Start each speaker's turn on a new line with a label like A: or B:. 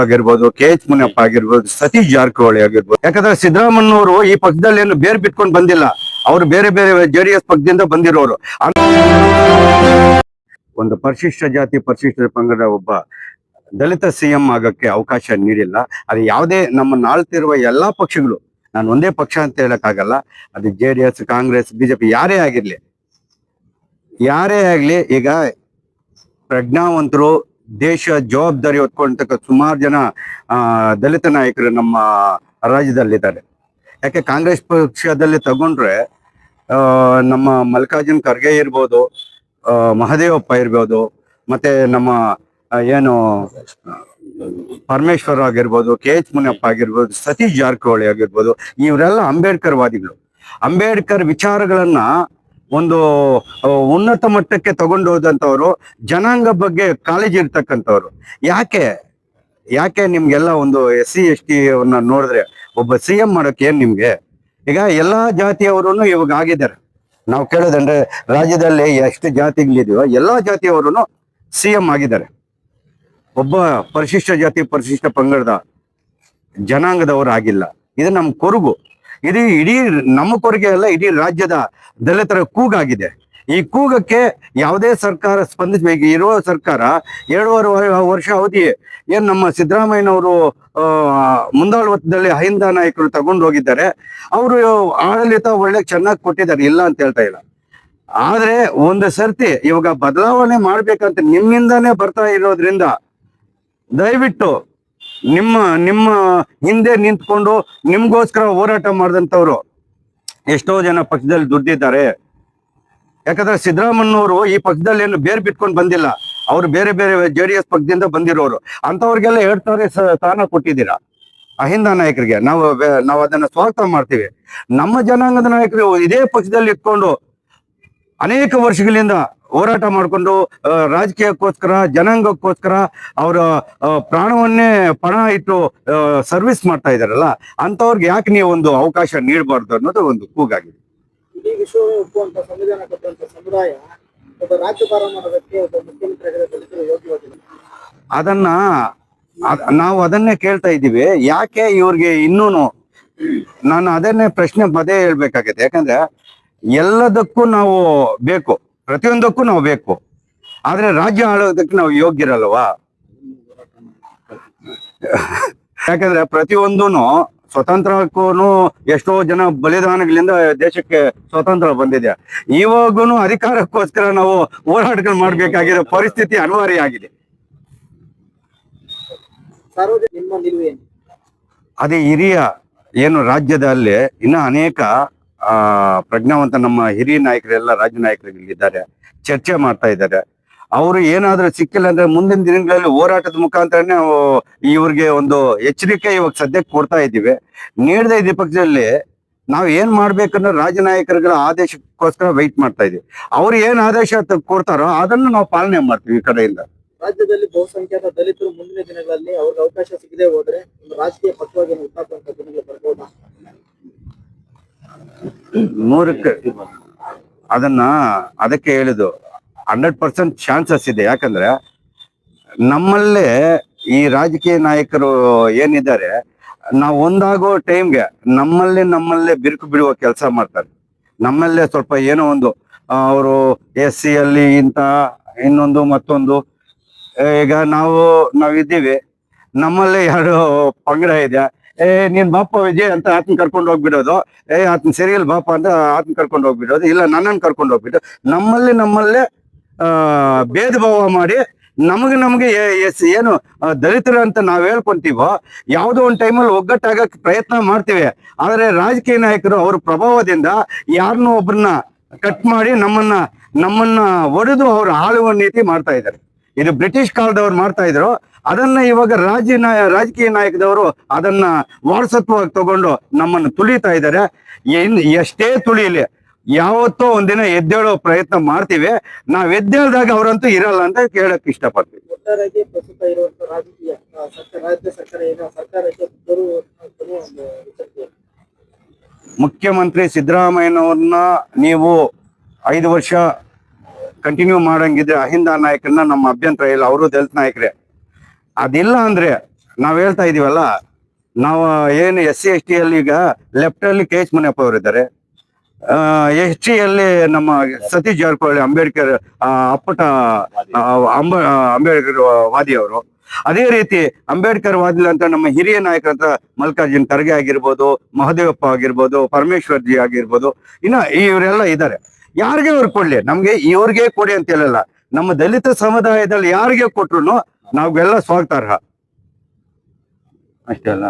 A: ಆಗಿರ್ಬೋದು, K H Muniyappa ಆಗಿರ್ಬೋದು, ಸತೀಶ್ ಜಾರಕಿಹೊಳಿ ಆಗಿರ್ಬೋದು. ಯಾಕಂದ್ರೆ ಸಿದ್ದರಾಮಯ್ಯವರು ಈ ಪಕ್ಷದಲ್ಲಿ ಏನು ಬೇರೆ ಬಿಟ್ಕೊಂಡು ಬಂದಿಲ್ಲ. ಅವರು ಬೇರೆ ಬೇರೆ ಜೆಡಿಎಸ್ ಪಕ್ಷದಿಂದ ಬಂದಿರೋರು. ಒಂದು ಪರಿಶಿಷ್ಟ ಜಾತಿ, ಪರಿಶಿಷ್ಟ ಪಂಗಡ ಒಬ್ಬ ದಲಿತ ಸಿಎಂ ಆಗಕ್ಕೆ ಅವಕಾಶ ನೀಡಿಲ್ಲ. ಅದು ಯಾವುದೇ ನಮ್ಮ ಆಳ್ತಿರುವ ಎಲ್ಲಾ ಪಕ್ಷಗಳು. ನಾನು ಒಂದೇ ಪಕ್ಷ ಅಂತ ಹೇಳಕ್ಕಾಗಲ್ಲ. ಅದು J D S, Congress BJP ಯಾರೇ ಆಗಿರ್ಲಿ. ಯಾರೇ ಆಗ್ಲಿ ಈಗ ಪ್ರಜ್ಞಾವಂತರು ದೇಶ ಜವಾಬ್ದಾರಿ ಹೊತ್ಕೊಂಡಂತ ಸುಮಾರು ಜನ ದಲಿತ ನಾಯಕರು ನಮ್ಮ ರಾಜ್ಯದಲ್ಲಿದ್ದಾರೆ. ಯಾಕೆ ಕಾಂಗ್ರೆಸ್ ಪಕ್ಷದಲ್ಲಿ ತಗೊಂಡ್ರೆ ನಮ್ಮ ಮಲ್ಲಿಕಾರ್ಜುನ್ ಖರ್ಗೆ ಇರ್ಬೋದು ಮಹದೇವಪ್ಪ ಇರ್ಬೋದು, ಮತ್ತೆ ನಮ್ಮ ಏನು, ಪರಮೇಶ್ವರ್ ಆಗಿರ್ಬೋದು, ಕೆ ಎಚ್ ಮುನಿಯಪ್ಪ ಆಗಿರ್ಬೋದು, ಸತೀಶ್ ಜಾರಕಿಹೊಳಿ ಆಗಿರ್ಬೋದು, ಇವರೆಲ್ಲ ಅಂಬೇಡ್ಕರ್ ವಾದಿಗಳು ಅಂಬೇಡ್ಕರ್ ವಿಚಾರಗಳನ್ನ ಒಂದು ಉನ್ನತ ಮಟ್ಟಕ್ಕೆ ತಗೊಂಡು ಹೋದಂತವ್ರು ಜನಾಂಗ ಬಗ್ಗೆ ಕಾಳಜಿ ಇರ್ತಕ್ಕಂಥವ್ರು. ಯಾಕೆ? ಯಾಕೆ ನಿಮ್ಗೆಲ್ಲ ಒಂದು ಎಸ್ ಸಿ ಎಸ್ ಟಿ ನೋಡಿದ್ರೆ ಒಬ್ಬ ಸಿ ಎಂ ಮಾಡೋಕೆ ಏನ್ ನಿಮ್ಗೆ? ಈಗ ಎಲ್ಲಾ ಜಾತಿಯವರು ಇವಾಗ ಆಗಿದ್ದಾರೆ. ನಾವು ಕೇಳೋದಂದ್ರೆ ರಾಜ್ಯದಲ್ಲಿ ಎಷ್ಟು ಜಾತಿಗಳಿದೆಯೋ ಎಲ್ಲಾ ಜಾತಿಯವರು ಸಿ ಎಂ ಆಗಿದ್ದಾರೆ. ಒಬ್ಬ ಪರಿಶಿಷ್ಟ ಜಾತಿ, ಪರಿಶಿಷ್ಟ ಪಂಗಡದ ಜನಾಂಗದವರು ಆಗಿಲ್ಲ. ಇದು ನಮ್ಮ ಕೊರಗು. ಇದು ಇಡೀ ನಮ್ಮ ಕೊರಗೆ ಅಲ್ಲ ಇಡೀ ರಾಜ್ಯದ ದಲಿತರ ಕೂಗಾಗಿದೆ. ಈ ಕೂಗಕ್ಕೆ ಯಾವುದೇ ಸರ್ಕಾರ ಸ್ಪಂದಿಸಬೇಕು. ಇರುವ ಸರ್ಕಾರ ಎರಡೂವರೆ ವರ್ಷ ಅವಧಿ ಏನ್ ನಮ್ಮ ಸಿದ್ದರಾಮಯ್ಯನವರು ಆ, ಮುಂದಾಳತ್ವದಲ್ಲಿ ಅಹಿಂದ ನಾಯಕರು ತಗೊಂಡು ಹೋಗಿದ್ದಾರೆ. ಅವರು ಆಡಳಿತ ಒಳ್ಳೆ ಚೆನ್ನಾಗಿ ಕೊಟ್ಟಿದ್ದಾರೆ. ಇಲ್ಲ ಅಂತ ಹೇಳ್ತಾ ಇಲ್ಲ. ಆದ್ರೆ ಒಂದು ಸರ್ತಿ ಇವಾಗ ಬದಲಾವಣೆ ಮಾಡ್ಬೇಕಂತ ನಿಮ್ಮಿಂದಾನೇ ಬರ್ತಾ ಇರೋದ್ರಿಂದ ದಯವಿಟ್ಟು ನಿಮ್ಮ ನಿಮ್ಮ ಹಿಂದೆ ನಿಂತ್ಕೊಂಡು ನಿಮ್ಗೋಸ್ಕರ ಹೋರಾಟ ಮಾಡಿದಂಥವ್ರು ಎಷ್ಟೋ ಜನ ಪಕ್ಷದಲ್ಲಿ ದುಡ್ಡಿದ್ದಾರೆ ಯಾಕಂದ್ರೆ ಸಿದ್ದರಾಮಯ್ಯವರು ಈ ಪಕ್ಷದಲ್ಲಿ ಏನು ಬೇರೆ ಬಿಟ್ಕೊಂಡು ಬಂದಿಲ್ಲ. ಅವ್ರು ಬೇರೆ ಬೇರೆ ಜೆ ಡಿ ಎಸ್ ಪಕ್ಷದಿಂದ ಬಂದಿರೋರು. ಅಂತವ್ರಿಗೆಲ್ಲ ಎರಡ್ ಸಾವಿರ ಸ್ಥಾನ ಕೊಟ್ಟಿದ್ದೀರಾ? ಅಹಿಂದ ನಾಯಕರಿಗೆ. ನಾವು ನಾವು ಅದನ್ನ ಸ್ವಾಗತ ಮಾಡ್ತೀವಿ. ನಮ್ಮ ಜನಾಂಗದ ನಾಯಕರು ಇದೇ ಪಕ್ಷದಲ್ಲಿ ಇಟ್ಕೊಂಡು ಅನೇಕ ವರ್ಷಗಳಿಂದ ಹೋರಾಟ ಮಾಡಿಕೊಂಡು ರಾಜಕೀಯಕ್ಕೋಸ್ಕರ ಜನಾಂಗಕ್ಕೋಸ್ಕರ ಅವರ ಪ್ರಾಣವನ್ನೇ ಪಣ ಇಟ್ಟು ಸರ್ವಿಸ್ ಮಾಡ್ತಾ ಇದಾರಲ್ಲ ಅಂತವ್ರಿಗೆ ಯಾಕೆ ನೀವು ಒಂದು ಅವಕಾಶ ನೀಡಬಾರ್ದು ಅನ್ನೋದು ಒಂದು ಕೂಗಾಗಿದೆ.
B: ಇಡೀ ಒಪ್ಪುವಂತ ಸಂವಿಧಾನ ಕೊಟ್ಟಂತ ಸಮುದಾಯ ಒಬ್ಬ ರಾಜ್ಯಭಾರ ಮಾಡೋದಕ್ಕೆ ಒಬ್ಬ ಮುಖ್ಯಮಂತ್ರಿಯಾಗಿರೋ ದಲಿತರು ಯೋಗ್ಯವಾಗಿಲ್ಲ
A: ಅದನ್ನ ನಾವು ಅದನ್ನೇ ಕೇಳ್ತಾ ಇದ್ದೀವಿ ಯಾಕೆ ಇವ್ರಿಗೆ ಇನ್ನೂನು ನಾನು ಅದನ್ನೇ ಪ್ರಶ್ನೆ ಪದೇ ಹೇಳ್ಬೇಕಾಗತ್ತೆ. ಯಾಕಂದ್ರೆ ಎಲ್ಲದಕ್ಕೂ ನಾವು ಬೇಕು. ಪ್ರತಿಯೊಂದಕ್ಕೂ ನಾವು ಬೇಕು. ಆದ್ರೆ ರಾಜ್ಯ ಆಳೋದಕ್ಕೆ ನಾವು ಯೋಗ್ಯರಲ್ವಾ? ಯಾಕಂದ್ರೆ ಪ್ರತಿಯೊಂದೂ ಸ್ವತಂತ್ರಕ್ಕೂ ಎಷ್ಟೋ ಜನ ಬಲಿದಾನಗಳಿಂದ ದೇಶಕ್ಕೆ ಸ್ವತಂತ್ರ ಬಂದಿದೆ. ಇವಾಗೂ ಅಧಿಕಾರಕ್ಕೋಸ್ಕರ ನಾವು ಹೋರಾಟಗಳು ಮಾಡಬೇಕಾಗಿರೋ ಪರಿಸ್ಥಿತಿ ಅನಿವಾರ್ಯ ಆಗಿದೆ. ಅದೇ ಹಿರಿಯ ಏನು ರಾಜ್ಯದಲ್ಲಿ ಇನ್ನ ಅನೇಕ ಆ, ಪ್ರಜ್ಞಾವಂತ ನಮ್ಮ ಹಿರಿಯ ನಾಯಕರೆಲ್ಲ ರಾಜ್ಯ ನಾಯಕರುಗಳಿದ್ದಾರೆ. ಚರ್ಚೆ ಮಾಡ್ತಾ ಇದ್ದಾರೆ. ಅವರು ಏನಾದ್ರೂ ಸಿಕ್ಕಿಲ್ಲ ಅಂದ್ರೆ ಮುಂದಿನ ದಿನಗಳಲ್ಲಿ ಹೋರಾಟದ ಮುಖಾಂತರನೇ ಇವ್ರಿಗೆ ಒಂದು ಎಚ್ಚರಿಕೆ ಇವಾಗ ಸದ್ಯಕ್ಕೆ ಕೊಡ್ತಾ ಇದ್ದೀವಿ. ನೀಡದೇ ಇದ್ದ ಪಕ್ಷದಲ್ಲಿ ನಾವು ಏನ್ ಮಾಡ್ಬೇಕನ್ನೋ ರಾಜ್ಯ ನಾಯಕರುಗಳ ಆದೇಶಕ್ಕೋಸ್ಕರ ವೈಟ್ ಮಾಡ್ತಾ ಇದೀವಿ ಅವ್ರು ಏನ್ ಆದೇಶ ಕೊಡ್ತಾರೋ ಅದನ್ನು ನಾವು ಪಾಲನೆ ಮಾಡ್ತೀವಿ ಈ ಕಡೆಯಿಂದ.
B: ರಾಜ್ಯದಲ್ಲಿ ಬಹುಸಂಖ್ಯಾತ ದಲಿತರು ಮುಂದಿನ ದಿನಗಳಲ್ಲಿ ಅವ್ರಿಗೆ ಅವಕಾಶ ಸಿಗದೆ ಹೋದ್ರೆ ರಾಜಕೀಯ ಪಕ್ಷವಾಗಿ
A: ನೂರಕ್ಕೆ ಅದನ್ನ ಅದಕ್ಕೆ ಹೇಳಿದ್ದು ಹಂಡ್ರೆಡ್ ಪರ್ಸೆಂಟ್ ಚಾನ್ಸಸ್ ಇದೆ. ಯಾಕಂದ್ರೆ ನಮ್ಮಲ್ಲೇ ಈ ರಾಜಕೀಯ ನಾಯಕರು ಏನಿದ್ದಾರೆ, ನಾವು ಒಂದಾಗೋ ಟೈಮ್ಗೆ ನಮ್ಮಲ್ಲಿ ನಮ್ಮಲ್ಲೇ ಬಿರುಕು ಬಿಡುವ ಕೆಲಸ ಮಾಡ್ತಾರೆ. ನಮ್ಮಲ್ಲೇ ಸ್ವಲ್ಪ ಏನೋ ಒಂದು ಅವರು ಎಸ್ ಸಿ ಅಲ್ಲಿ ಇಂತ ಇನ್ನೊಂದು ಮತ್ತೊಂದು, ಈಗ ನಾವು, ನಾವಿದ್ದೀವಿ, ನಮ್ಮಲ್ಲೇ ಯಾರು ಪಂಗಡ ಇದೆ ಏ, ನೀನ್ ಬಾಪ ವಿಜಯ್ ಅಂತ ಆತನ ಕರ್ಕೊಂಡು ಹೋಗ್ಬಿಡೋದು. ಏ, ಆತನ ಸೆರಿಯಲ್ ಬಾಪ ಅಂತ ಆತನ ಕರ್ಕೊಂಡು ಹೋಗ್ಬಿಡೋದು. ಇಲ್ಲ, ನನ್ನನ್ ಕರ್ಕೊಂಡು ಹೋಗ್ಬಿಟ್ಟು ನಮ್ಮಲ್ಲಿ ನಮ್ಮಲ್ಲೇ ಭೇದ ಭಾವ ಮಾಡಿ ನಮಗೆ ನಮಗೆ ಏನು ದಲಿತರು ಅಂತ ನಾವ್ ಹೇಳ್ಕೊಂತೀವೋ, ಯಾವುದೋ ಒಂದು ಟೈಮಲ್ಲಿ ಒಗ್ಗಟ್ಟಾಗಕ್ಕೆ ಪ್ರಯತ್ನ ಮಾಡ್ತೀವಿ. ಆದ್ರೆ ರಾಜಕೀಯ ನಾಯಕರು ಅವ್ರ ಪ್ರಭಾವದಿಂದ ಯಾರನ್ನೋ ಒಬ್ಬರನ್ನ ಕಟ್ ಮಾಡಿ ನಮ್ಮನ್ನ ನಮ್ಮನ್ನ ಒಡೆದು ಅವ್ರು ಆಳುವ ನೀತಿ ಮಾಡ್ತಾ ಇದ್ದಾರೆ. ಇದು ಬ್ರಿಟಿಷ್ ಕಾಲದವ್ರು ಮಾಡ್ತಾ ಇದ್ರು. ಅದನ್ನ ಇವಾಗ ರಾಜ್ಯ ನಾಯ ರಾಜಕೀಯ ನಾಯಕದವರು ಅದನ್ನ ವಾರಸತ್ವವಾಗಿ ತಗೊಂಡು ನಮ್ಮನ್ನು ತುಳಿತಾ ಇದ್ದಾರೆ. ಏನ್ ಎಷ್ಟೇ ತುಳಿಯಲಿ ಯಾವತ್ತೋ ಒಂದಿನ ಎದ್ದೇಳೋ ಪ್ರಯತ್ನ ಮಾಡ್ತೀವಿ. ನಾವ್ ಎದ್ದೇಳ್ದಾಗ ಅವರಂತೂ ಇರಲ್ಲ ಅಂತ ಕೇಳಕ್ ಇಷ್ಟಪಡ್ತೀವಿ. ಮುಖ್ಯಮಂತ್ರಿ ಸಿದ್ದರಾಮಯ್ಯನವ್ರನ್ನ ನೀವು ಐದು ವರ್ಷ ಕಂಟಿನ್ಯೂ ಮಾಡಂಗಿದ್ರೆ ಅಹಿಂದ ನಾಯಕರನ್ನ ನಮ್ಮ ಅಭ್ಯಂತರ ಇಲ್ಲ. ಅವರು ದಲಿತ ನಾಯಕರೇ. ಅದಿಲ್ಲ ಅಂದ್ರೆ ನಾವ್ ಹೇಳ್ತಾ ಇದೀವಲ್ಲ, ನಾವು ಏನು ಎಸ್ ಸಿ ಎಸ್ ಟಿ ಅಲ್ಲಿ ಈಗ ಲೆಫ್ಟ್ ಅಲ್ಲಿ ಕೆ ಎಚ್ ಮುನಿಯಪ್ಪ ಅವರು ಇದ್ದಾರೆ. ಎಸ್ ಟಿ ಅಲ್ಲಿ ನಮ್ಮ ಸತೀಶ್ ಜಾರಕಿಹೊಳಿ ಅಂಬೇಡ್ಕರ್ ಅಪ್ಪಟ ಅಂಬ ಅಂಬೇಡ್ಕರ್ ವಾದಿ ಅವರು. ಅದೇ ರೀತಿ ಅಂಬೇಡ್ಕರ್ ವಾದಿ ಅಂತ ನಮ್ಮ ಹಿರಿಯ ನಾಯಕರಂತ ಮಲ್ಲಿಕಾರ್ಜುನ್ ಖರ್ಗೆ ಆಗಿರ್ಬೋದು, ಮಹದೇವಪ್ಪ ಆಗಿರ್ಬೋದು ಪರಮೇಶ್ವರ್ ಜಿ ಆಗಿರ್ಬೋದು, ಇನ್ನ ಇವರೆಲ್ಲ ಇದ್ದಾರೆ. ಯಾರಿಗೆ ಇವ್ರು ಕೊಡ್ಲಿ? ನಮ್ಗೆ ಇವ್ರಿಗೆ ಕೊಡಿ ಅಂತ ಹೇಳಲ್ಲ. ನಮ್ಮ ದಲಿತ ಸಮುದಾಯದಲ್ಲಿ ಯಾರಿಗೆ ಕೊಟ್ರು ನಾವೆಲ್ಲ ಸ್ವಾಗತಾರ್ಹ. ಅಷ್ಟೇ ಅಲ್ಲ.